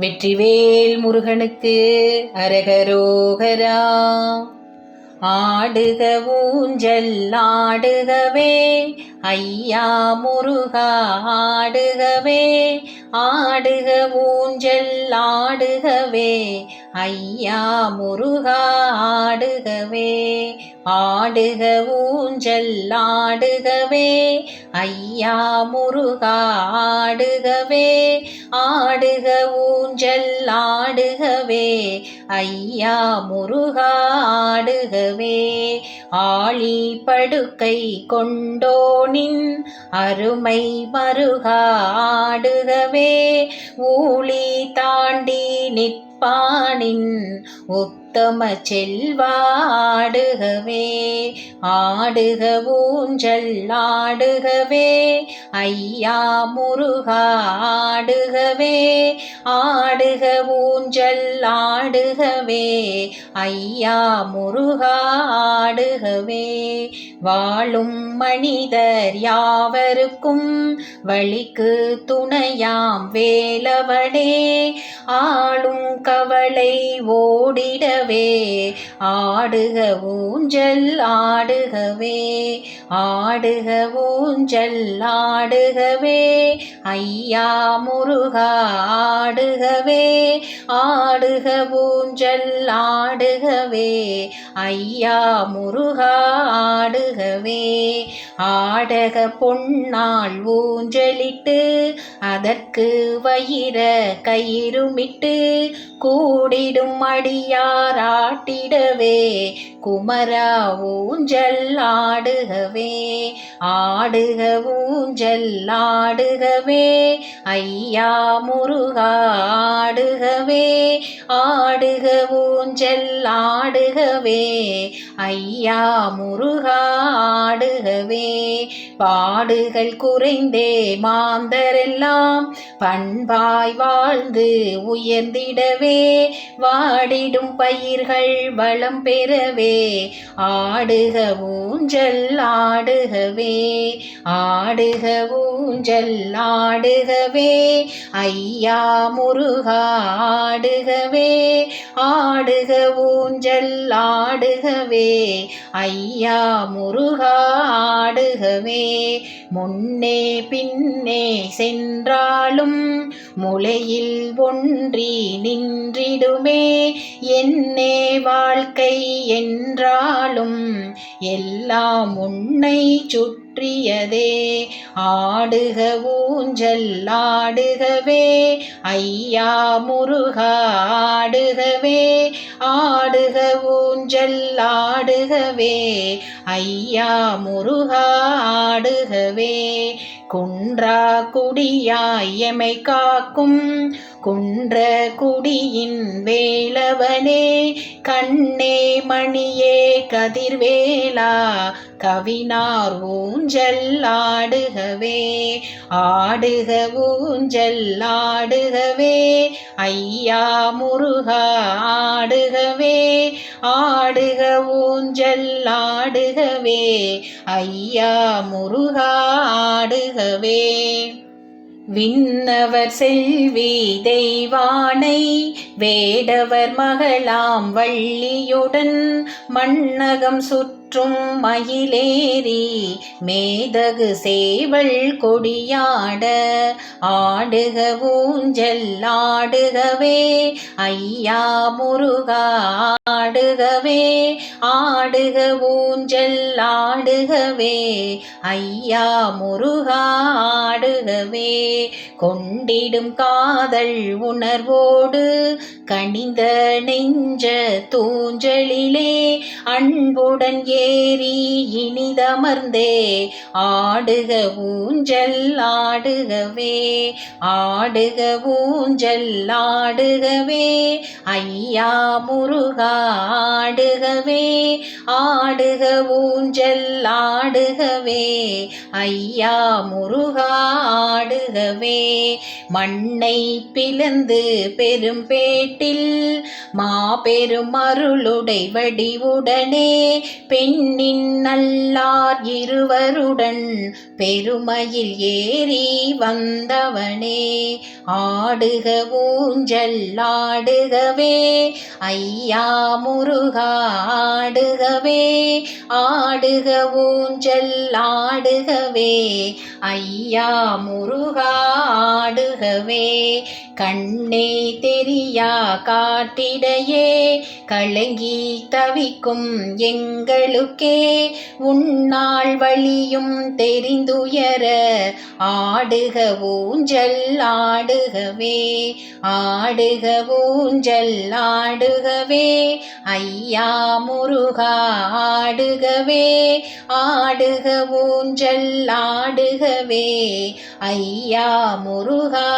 வெற்றிவேல் முருகனுக்கு அரகரோகரா. ஆடுக ஊஞ்சல் ஆடுகவே. ஐயா முருகா ஆடுகவே. ஆடுக ஊஞ்சல் ஆடுகவே. ஐயா முருகா ஆடுகவே. ஆடுக ஊஞ்சல் ஆடுகவே. ஐயா முருகா ஆடுகவே. ஆடுக ஊஞ்சல் ஆடுகவே. ஐயா முருகா ஆடுகவே. ஆழி படுக்கை கொண்டோனின் அருமை மருகா ஆடுகவே. ஊழி தாண்டி நிற்பானின் உத்தம செல்வாடுகவே ஆடுக ஊஞ்சல் ஆடுகவே ஐயா முருகா ஆடுகவே ஆடுக ஊஞ்சல் ஆடுகவே ஐயா முருகா ஆடுகவே. வாழும் மனிதர் யாவருக்கும் வழிக்கு துணையாம் வேலவனே. ஆளும் கவலை ஓடிடவே ஆடுக ஊஞ்சல் ஆடுகவே. ஆடுக ஊஞ்சல் ஆடுகவே ஐயா முருகா ஆடுகவே. ஆடுக ஊஞ்சல் ஆடுகவே ஐயா முருகா ஆடுக ஆடுகவே ஆடக பொன்னால் ஊஞ்சலிட்டு அதற்கு வயிற கயிறுமிட்டு கூடிடும் அடியார் ஆட்டிடவே குமரா ஊஞ்சல் ஆடுகவே ஆடுக ஊஞ்சல் ஆடுகவே ஐயா முருகா ஆடுகவே ஆடுக ஊஞ்சல் ஆடுகவே ஐயா முருகா ஆடுகவே பாடுகள் குறைந்தே மாந்தரெல்லாம் பண்பாய் வாழ்ந்து உயர்ந்திடவே. வாடிடும் பயிர்கள் வளம் பெறவே. ஆடுக ஊஞ்சல் ஆடுகவே. ஆடுக ஊஞ்சல் ஆடுகவே. ஐயா முருகா ஆடுகவே. ஆ ஆடுக ஊஞ்சல் ஆடுகவே. ஐயா முருகா ஆடுகவே. முன்னே பின்னே சென்றாலும் முளையில் ஒன்றி நின்றிடுமே. என்னே வாழ்க்கை என்றாலும் எல்லாம் உன்னை சுற்றியதே ஆடுக ஊஞ்சல் ஆடுகவே. ஐயா முருகா ஆடுகவே. ஆடுக ஊஞ்சல் ஆடுகவே. ஐயா முருகா ஆடுகவே. குன்றா குடியாய் எமை காக்கும் குன்ற குடியின் வேளவனே கண்ணே மணியே கதிர்வேலா கவினார் ஊஞ்சல் ஆடுகவே ஆடுக ஊஞ்சல் ஆடுகவே ஐயா முருகா ஆடுகவே ஆடுக ஊஞ்சல் ஆடுகவே ஐயா முருகா ஆடுகவே. விண்ணவர் செல்வி தெய்வானை வேடவர் மகளாம் வள்ளியுடன் மண்ணகம் சுற்றும் மயிலேறி மேதகு சேவல் கொடியாட ஆடுக ஊஞ்சல் ஆடுகவே ஐயா முருகா ஆடுகவே ஆடுக ஊஞ்சல் ஆடுகவே ஐயா முருகா ஆடுகவே. கொண்டிடும் காதல் உணர்வோடு கனிந்த நெஞ்ச தூஞ்சலிலே அன்புடன் ஏறி இனிதமர்ந்தே ஆடுக ஊஞ்சல் ஆடுகவே ஆடுக ஊஞ்சல் ஆடுகவே ஐயா முருகா ஆடுகவே ஆடுக ஊஞ்சல் ஆடுகவே ஐயா முருகா ஆடுகவே. மண்ணை பிளந்து பெரும் பேட்டில் மாபெரும் அருளுடை வடிவுடனே பெண்ணின் நல்லார் இருவருடன் பெருமையில் ஏறி வந்தவனே ஆடுக ஊஞ்சல் ஆடுகவே ஐயா முருகா ஆடுகவே ஆடுக ஊஞ்சல் ஆடுகவே ஐயா முருகா ஆடுகவே கண்ணே தெரியா காட்டிடையே கலங்கி தவிக்கும் எங்கள் எங்களுக்கே உன்னாள் வழியும் தெரிந்துயர ஆடுக ஊஞ்சல் ஆடுகவே ஆடுக ஊஞ்சல் ஆடுகவே. ஐயா முருகா ஆடுகவே ஆடுக ஊஞ்சல் ஆடுகவே. ஐயா முருகா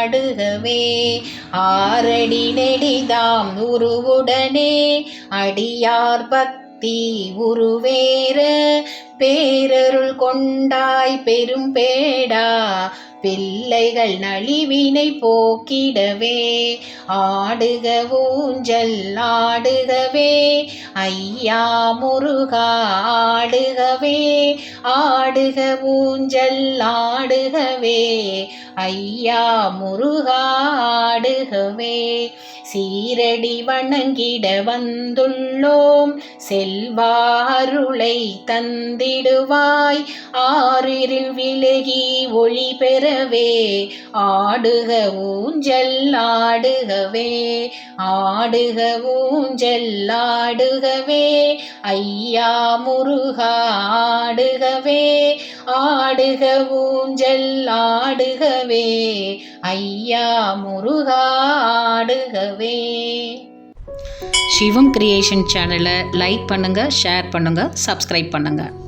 ஆடுகவே. ஆரடி நெடிதாம் உருவுடனே அடியார் பக்தி தீ உருவேற பேரருள் கொண்டாய் பெரும் பேடா. பிள்ளைகள் நலிவினை போக்கிடவே. ஆடுக ஊஞ்சல் ஆடுகவே. ஐயா முருகா ஆடுகவே. ஆடுக ஊஞ்சல் ஆடுகவே. ஐயா முருகா ஆடுகவே. சீரடி வணங்கிட வந்துள்ளோம். செல்வாருளை தந்திடுவாய். ஆறிரில் விலகி ஒளி பெறவே. ஆடுக ஊஞ்சல் ஆடுகவே. ஆடுக ஊஞ்சல் ஆடுகவே. ஐயா முருகா ஆடுகவே. ஆடுகவே ஆடுக ஊஞ்சல் ஆடுகவே ஐயா முருகா ஆடுகவே. சிவம் கிரியேஷன் சேனலை லைக் பண்ணுங்கள் ஷேர் பண்ணுங்கள் சப்ஸ்கிரைப் பண்ணுங்கள்